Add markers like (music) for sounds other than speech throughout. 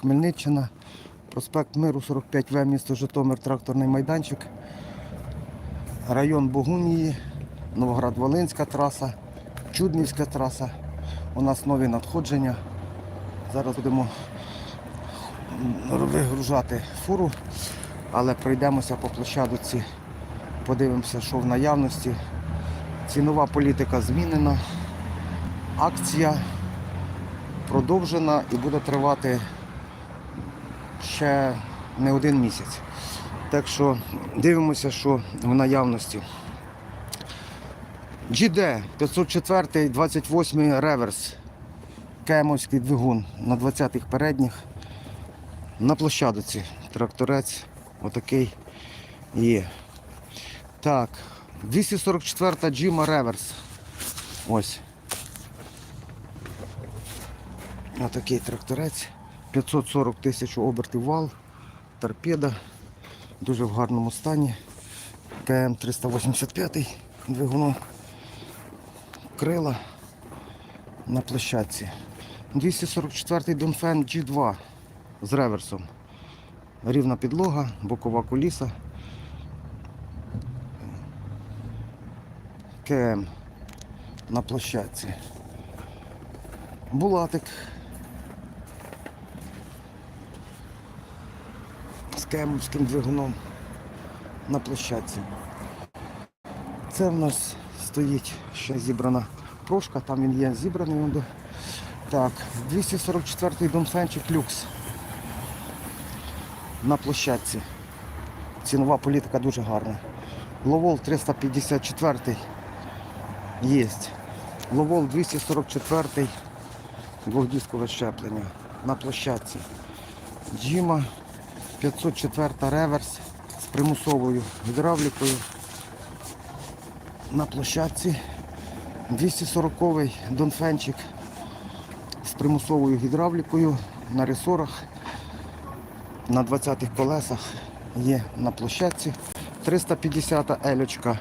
Хмельниччина, проспект Миру 45В, місто Житомир, тракторний майданчик, район Богунії, Новоград-Волинська траса, Чуднівська траса. У нас нові надходження. Зараз будемо вигружати фуру, але пройдемося по площадці, подивимося, що в наявності. Цінова політика змінена, акція продовжена і буде тривати ще не один місяць. Так що дивимося, що в наявності. GD 504 28 реверс. Кемовський двигун на 20-х передніх. На площадці тракторець отакий є. Так, 244 Джима реверс. Ось. Отакий тракторець. 540 тисяч обертів вал, торпеда. Дуже в гарному стані. КМ 385 двигуном. Крила на площадці. 244-й Донфен G2 з реверсом. Рівна підлога, бокова куліса. КМ на площадці. Булатик. Кемовським двигуном на площадці. Це в нас стоїть ще зібрана прошка, там він є зібраний. Так, 244-й Донфенчик люкс на площадці. Цінова політика дуже гарна. Ловол 354 є. Ловол 244 двохдіскове щеплення на площадці. Джима 504 реверс з примусовою гідравлікою на площадці. 240-й Донфенчик з примусовою гідравлікою на ресорах на 20-х колесах є на площадці. 350 елючка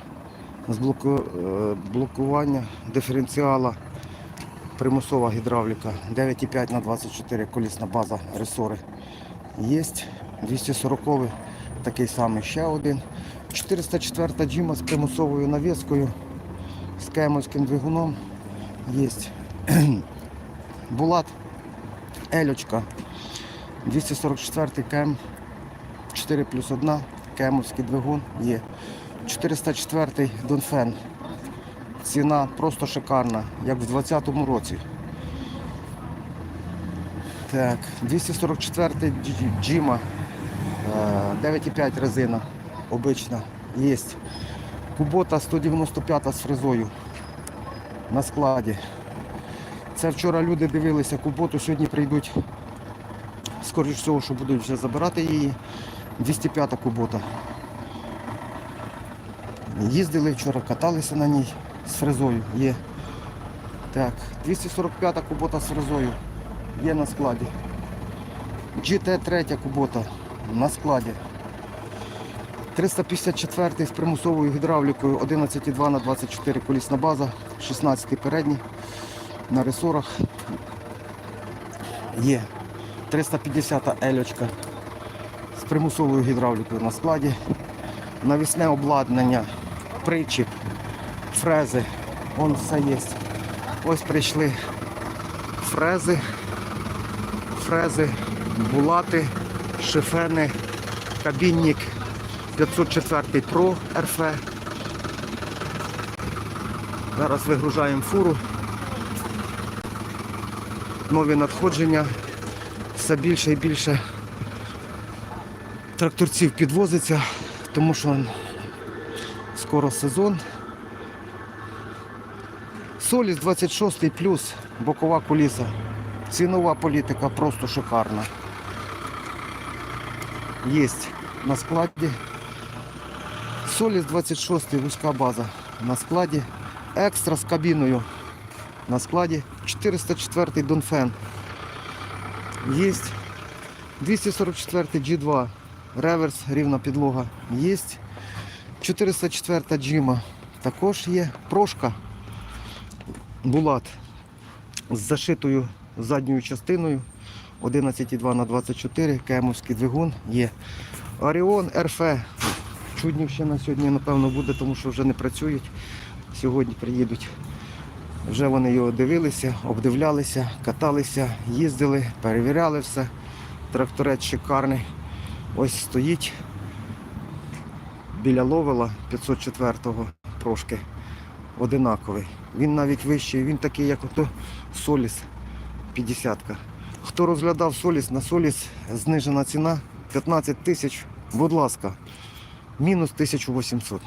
з блоку, е, блокування диференціала, примусова гідравліка 9,5 на 24 колісна база ресори є. 240 такий самий ще один. 404 джима з примусовою навіскою, з кемовським двигуном є. (clears throat) Булат Елючка 244 кем 4 плюс 1 кемовський двигун є. 404 Донфен. Ціна просто шикарна, як в 2020 році. Так, 244 Дж- Джима. Е, 9,5 резина. Обична. Є. Кубота 195 з фрезою. На складі. Це вчора люди дивилися куботу, сьогодні прийдуть. Скоріше всього, що будуть вже забирати її. 205 кубота. Їздили вчора, каталися на ній з фрезою. Є. Так, 245 кубота з фрезою. Є на складі. GT3 кубота на складі. 354 з примусовою гідравлікою 11,2 на 24 колісна база, 16 передній на ресорах. Є 350 ельочка з примусовою гідравлікою на складі. Навісне обладнання, причіп, фрези. Вон все є. Ось прийшли фрези, фрези, булати, шифени, кабінник 504 Pro RF. Зараз вигружаємо фуру. Нові надходження. Все більше і більше тракторців підвозиться, тому що скоро сезон. Соліс 26 плюс бокова куліса. Цінова політика просто шикарна. Є на складі. Соліс 26 вузька база на складі. Екстра з кабіною на складі. 404 Донфен. Є 244 G2. Реверс, рівна підлога. Є 404 Джима. Також є прошка. Булат з зашитою задньою частиною. 11,2 на 24, кемовський двигун є. Оріон РФ. Чуднівщина сьогодні, напевно, буде, тому що вже не працюють. Сьогодні приїдуть. Вже вони його дивилися, обдивлялися, каталися, їздили, перевіряли все. Тракторець шикарний. Ось стоїть біля ловела 504-го прошки. Одинаковий. Він навіть вищий, він такий, як ото Соліс 50-ка. Хто розглядав Соліс, на Соліс знижена ціна 15 тисяч. Будь ласка, мінус 1800.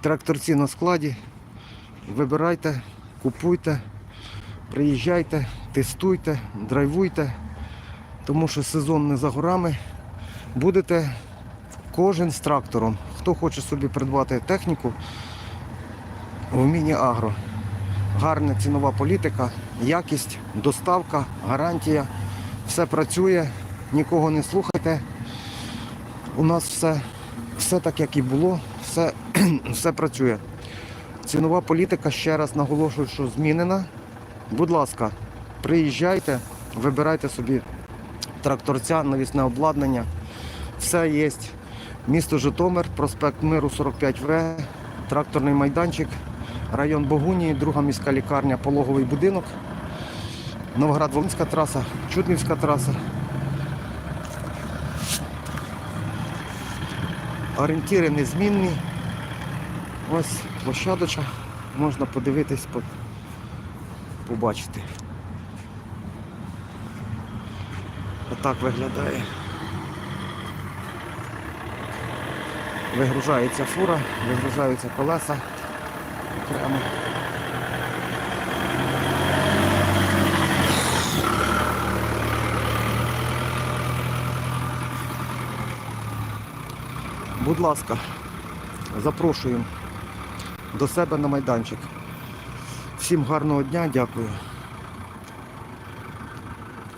Тракторці на складі. Вибирайте, купуйте, приїжджайте, тестуйте, драйвуйте, тому що сезон не за горами. Будете кожен з трактором. Хто хоче собі придбати техніку в міні-агро. Гарна цінова політика, якість, доставка, гарантія. Все працює, нікого не слухайте. У нас все, все так, як і було, все, (clears throat) все працює. Цінова політика, ще раз наголошую, що змінена. Будь ласка, приїжджайте, вибирайте собі тракторця, навісне обладнання. Все є. Місто Житомир, проспект Миру 45В, тракторний майданчик, район Богунії, друга міська лікарня, пологовий будинок, Новоград-Волинська траса, Чуднівська траса. Орієнтири незмінні. Ось площадочка, можна подивитись, побачити. Отак виглядає. Вигружається фура, вигружаються колеса окремо. Будь ласка, запрошуємо до себе на майданчик. Всім гарного дня, дякую.